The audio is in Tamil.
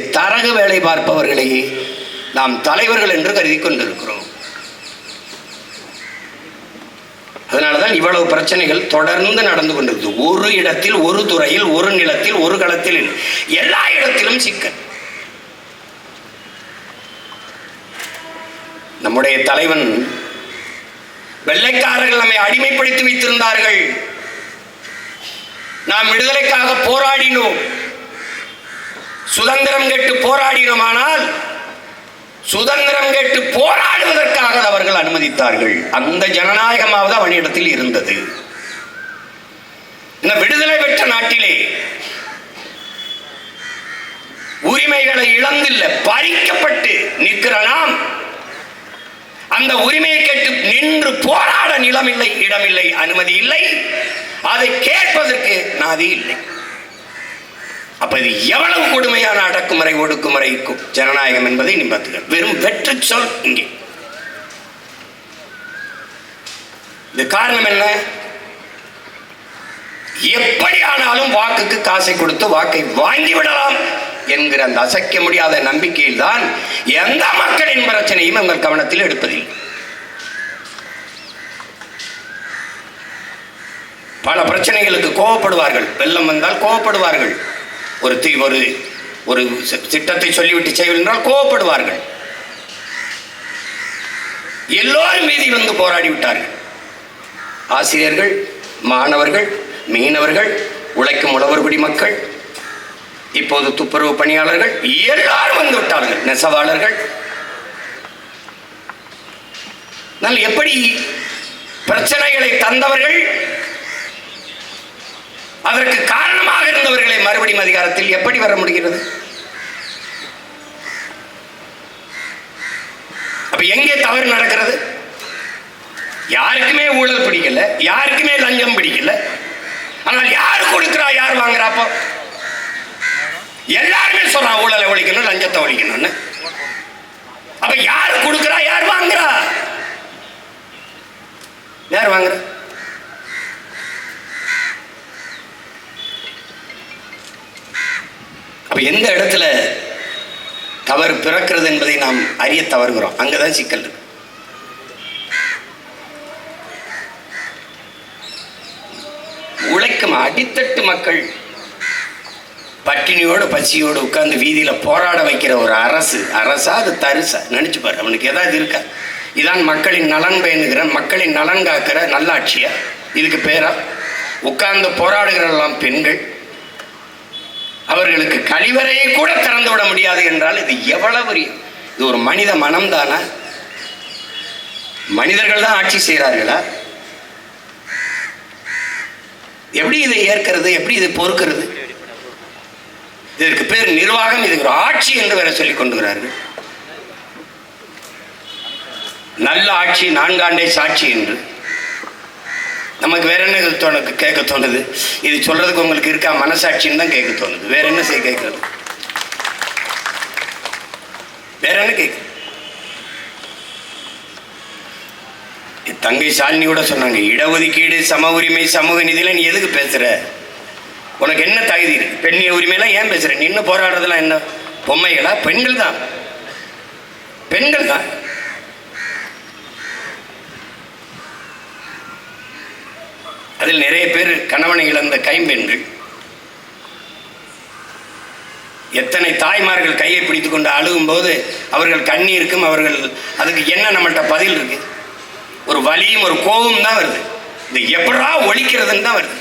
தரகு வேலை பார்ப்பவர்களை நாம் தலைவர்கள் என்று கருதி கொண்டிருக்கிறோம். அதனாலதான் இவ்வளவு பிரச்சனைகள் தொடர்ந்து நடந்து கொண்டிருக்கு ஒரு இடத்தில் ஒரு துறையில் ஒரு நிலத்தில் ஒரு களத்தில் எல்லா இடத்திலும் சிக்கல். நம்முடைய தலைவன் வெள்ளைக்காரர்கள் நம்மை அடிமைப்படுத்தி வைத்திருந்தார்கள். நாம் விடுதலைக்காக போராடினோம். சுதந்திரம் கேட்டு போராடினோமானால் சுதந்திரம் கேட்டு போராடுவதற்காக அவர்கள் அனுமதித்தார்கள். அந்த ஜனநாயகமாவது அவனிடத்தில் இருந்தது. இந்த விடுதலை பெற்ற நாட்டிலே உரிமைகளை இழந்தில்லை பறிக்கப்பட்டு நிற்கிற நாம் அந்த உரிமையை கேட்டு நின்று போராட நிலமில்லை இடமில்லை அனுமதி இல்லை. அதை கேட்பதற்கு நாதி இல்லை. அப்ப இது எவ்வளவு கொடுமையான அடக்குமுறை ஒடுக்குமுறைக்கும் ஜனநாயகம் என்பதை நிம்பத்துகள் வெறும் வெற்று சொல் இங்கே. இது காரணம் என்ன? எப்படி ஆனாலும் வாக்குக்கு காசை கொடுத்து வாக்கை வாங்கி விடலாம் என்கிற அந்த அசைக்க முடியாத நம்பிக்கையில் தான் எந்த மக்களின் பிரச்சனையும் உங்கள் கவனத்தில் எடுப்பதில்லை. பல பிரச்சனைகளுக்கு கோவப்படுவார்கள். வெள்ளம் வந்தால் கோவப்படுவார்கள். ஒரு தீ ஒரு ஒரு திட்டத்தை சொல்லிவிட்டு செய்வது என்றால் கோவப்படுவார்கள். எல்லோரும் மீதி வந்து போராடி விட்டார்கள். ஆசிரியர்கள் மாணவர்கள் மீனவர்கள் உழைக்கும் உழவர்குடி மக்கள் இப்போது துப்புரவு பணியாளர்கள் எல்லாரும் வந்து விட்டார்கள். நெசவாளர்கள். எப்படி பிரச்சனைகளை தந்தவர்கள் அதற்கு காரணமாக இருந்தவர்களை மறுபடியும் அதிகாரத்தில் எப்படி வர முடிகிறது? அப்ப எங்கே தவறு நடக்கிறது? யாருக்குமே ஊழல் பிடிக்கல யாருக்குமே லஞ்சம் பிடிக்கல. ஆனால் யார் கொடுக்கிறா யார் வாங்குறா அப்போ? எல்லாருமே சொல்றான் ஊழலை ஒழிக்கணும் லஞ்சத்தை ஒழிக்கணும்னு. அப்ப யார் கொடுக்கிறா யார் வாங்குறா? யார் வாங்குறா? எந்த இடத்துல தவறு பிறக்கிறது என்பதை நாம் அறிய தவறுகிறோம். அங்கதான் சிக்கல் இருக்கு. உழைக்கும் அடித்தட்டு மக்கள் பட்டினியோடு பசியோடு உட்கார்ந்து வீதியில் போராட வைக்கிற ஒரு அரசு அரசா அது தரிசா? நினச்சி பாரு அவனுக்கு ஏதாவது இருக்கா? இதான் மக்களின் நலன் பேணுகிற மக்களின் நலன் காக்கிற நல்லாட்சியா? இதுக்கு பேரா? உட்கார்ந்து போராடுகிறெல்லாம் பெண்கள். அவர்களுக்கு கழிவறையை கூட திறந்து விட முடியாது என்றால் இது எவ்வளவு இது ஒரு மனித மனம்தானா? மனிதர்கள் தான் ஆட்சி செய்கிறார்களா? எப்படி இதை ஏற்கிறது? எப்படி இதை பொறுக்கிறது? இதற்கு பேர் நிர்வாகம் இதுக்கு ஒரு ஆட்சி என்று வேற சொல்லிக் கொண்டுகிறார்கள். நல்ல ஆட்சி நான்காண்டே சாட்சி என்று. நமக்கு வேற என்ன தோணுது? கேட்க தோணுது. இது சொல்றதுக்கு உங்களுக்கு இருக்கா? மனசாட்சின்னு தான் கேட்க தோணுது. வேற என்ன செய்ய கேட்கறது? வேற என்ன கேட்க? தங்கை சாலினி கூட சொன்னாங்க இடஒதுக்கீடு சம உரிமை சமூக நிதியில நீ எதுக்கு பேசுற? உனக்கு என்ன தகுதி இருக்கு? பெண்ணிய உரிமையெல்லாம் ஏன் பேசுற? நின்று போராடுறதுலாம் என்ன? பொம்மைகளா? பெண்கள் தான். பெண்கள் தான். அதில் நிறைய பேர் கணவனை இழந்த கைம்பெண்கள் எத்தனை தாய்மார்கள் கையை பிடித்து கொண்டு அழுகும்போது அவர்கள் கண்ணீருக்கும் அவர்கள் அதுக்கு என்ன நம்மள்கிட்ட பதில் இருக்கு? ஒரு வலியும் ஒரு கோபம் தான் வருது. இது எப்படா ஒழிக்கிறதுன்னு தான் வருது.